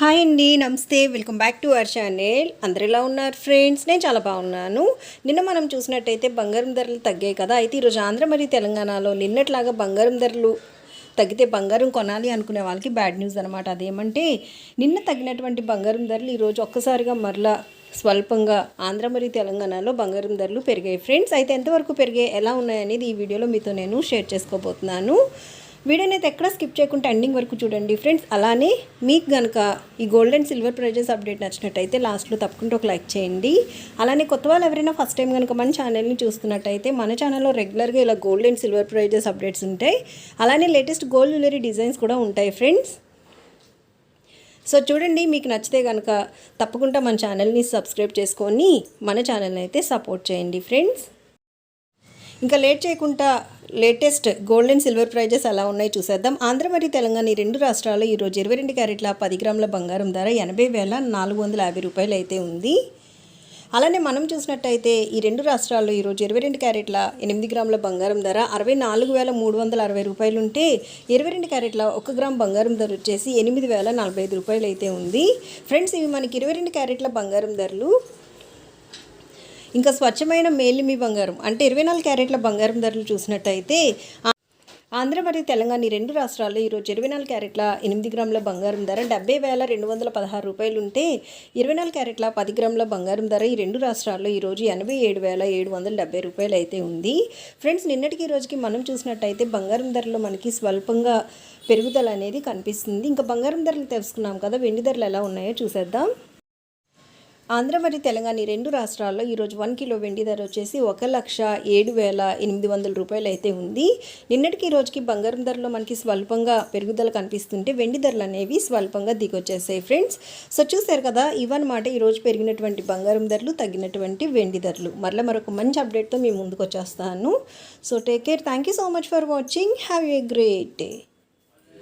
Hi అండి నమస్తే. Welcome back to our channel అందరు ఎలా ఉన్నారు ఫ్రెండ్స్ నేను చాలా బాగున్నాను. నిన్న మనం చూసినట్టయితే బంగారం ధరలు తగ్గాయి కదా. అయితే ఈరోజు ఆంధ్ర మరియు తెలంగాణలో నిన్నట్లాగా బంగారం ధరలు తగ్గితే బంగారం కొనాలి అనుకునే వాళ్ళకి బ్యాడ్ న్యూస్ అనమాట అదేమంటే నిన్న తగ్గినటువంటి బంగారం ధరలు ఈరోజు ఒక్కసారిగా మరలా స్వల్పంగా ఆంధ్ర మరియు తెలంగాణలో బంగారం ధరలు పెరిగాయి. ఫ్రెండ్స్ అయితే ఎంతవరకు పెరిగాయి ఎలా ఉన్నాయనేది ఈ వీడియోలో మీతో నేను షేర్ చేసుకోబోతున్నాను. వీడియోని అయితే ఎక్కడ స్కిప్ చేయకుండా ఎండింగ్ వరకు చూడండి. ఫ్రెండ్స్ అలానే మీకు కనుక ఈ gold and silver prizes update నచ్చినట్టయితే లాస్ట్లో తప్పకుండా ఒక లైక్ చేయండి. అలానే కొత్త వాళ్ళు ఎవరైనా ఫస్ట్ టైం కనుక మన ఛానల్ని చూస్తున్నట్టయితే మన ఛానల్లో రెగ్యులర్గా ఇలా gold and silver prizes updates ఉంటాయి. అలానే లేటెస్ట్ గోల్డ్ జ్యువెలరీ డిజైన్స్ కూడా ఉంటాయి ఫ్రెండ్స్. సో చూడండి మీకు నచ్చితే కనుక తప్పకుండా మన ఛానల్ని సబ్స్క్రైబ్ చేసుకొని మన ఛానల్ని అయితే సపోర్ట్ చేయండి ఫ్రెండ్స్. ఇంకా లేట్ చేయకుండా latest gold and silver prizes ఎలా ఉన్నాయో చూసేద్దాం. ఆంధ్ర మరియు తెలంగాణ ఈ రెండు రాష్ట్రాల్లో ఈరోజు ఇరవై రెండు క్యారెట్ల పది గ్రాముల బంగారం ధర ఎనభై వేల నాలుగు వందల యాభై రూపాయలు అయితే ఉంది. అలానే మనం చూసినట్టయితే ఈ రెండు రాష్ట్రాల్లో ఈరోజు ఇరవై రెండు క్యారెట్ల ఎనిమిది గ్రాముల బంగారం ధర అరవై నాలుగు వేల మూడు వందల అరవై రూపాయలు ఉంటే ఇరవై రెండు క్యారెట్ల ఒక గ్రామ్ బంగారం ధర వచ్చేసి ఎనిమిది వేల నలభై ఐదు రూపాయలు అయితే ఉంది. ఫ్రెండ్స్ ఇవి మనకి ఇరవై రెండు క్యారెట్ల బంగారం ధరలు. ఇంకా స్వచ్ఛమైన మేలిమి బంగారం. అంటే ఇరవై నాలుగు క్యారెట్ల బంగారం ధరలు చూసినట్టయితే ఆంధ్ర మరియు తెలంగాణ ఈ రెండు రాష్ట్రాల్లో ఈరోజు ఇరవై నాలుగు క్యారెట్ల ఎనిమిది గ్రాముల బంగారం ధర డెబ్బై వేల రెండు వందల పదహారు రూపాయలు ఉంటే ఇరవై నాలుగు క్యారెట్ల పది గ్రాముల బంగారం ధర ఈ రెండు రాష్ట్రాల్లో ఈరోజు ఎనభై ఏడు వేల ఏడు వందల డెబ్బై రూపాయలు అయితే ఉంది. ఫ్రెండ్స్ నిన్నటికి ఈ రోజుకి మనం చూసినట్టయితే బంగారం ధరలో మనకి స్వల్పంగా పెరుగుదల అనేది కనిపిస్తుంది. ఇంకా బంగారం ధరలు తెలుసుకున్నాం కదా వెండి ధరలు ఎలా ఉన్నాయో చూసేద్దాం. ఆంధ్ర మరియు తెలంగాణ ఈ రెండు రాష్ట్రాల్లో ఈరోజు వన్ కిలో వెండి ధర వచ్చేసి ఒక లక్ష ఏడు వేల ఎనిమిది వందల రూపాయలు అయితే ఉంది. నిన్నటికి ఈ రోజుకి బంగారం ధరలో మనకి స్వల్పంగా పెరుగుదల కనిపిస్తుంటే వెండి ధరలు అనేవి స్వల్పంగా దిగొచ్చేసాయి ఫ్రెండ్స్. సో చూసారు కదా ఇవన్నమాట ఈరోజు పెరిగినటువంటి బంగారం ధరలు తగ్గినటువంటి వెండి ధరలు. మరలా మరొక మంచి అప్డేట్తో మేము ముందుకు వచ్చేస్తాను. So take care thank you so much for watching have a great day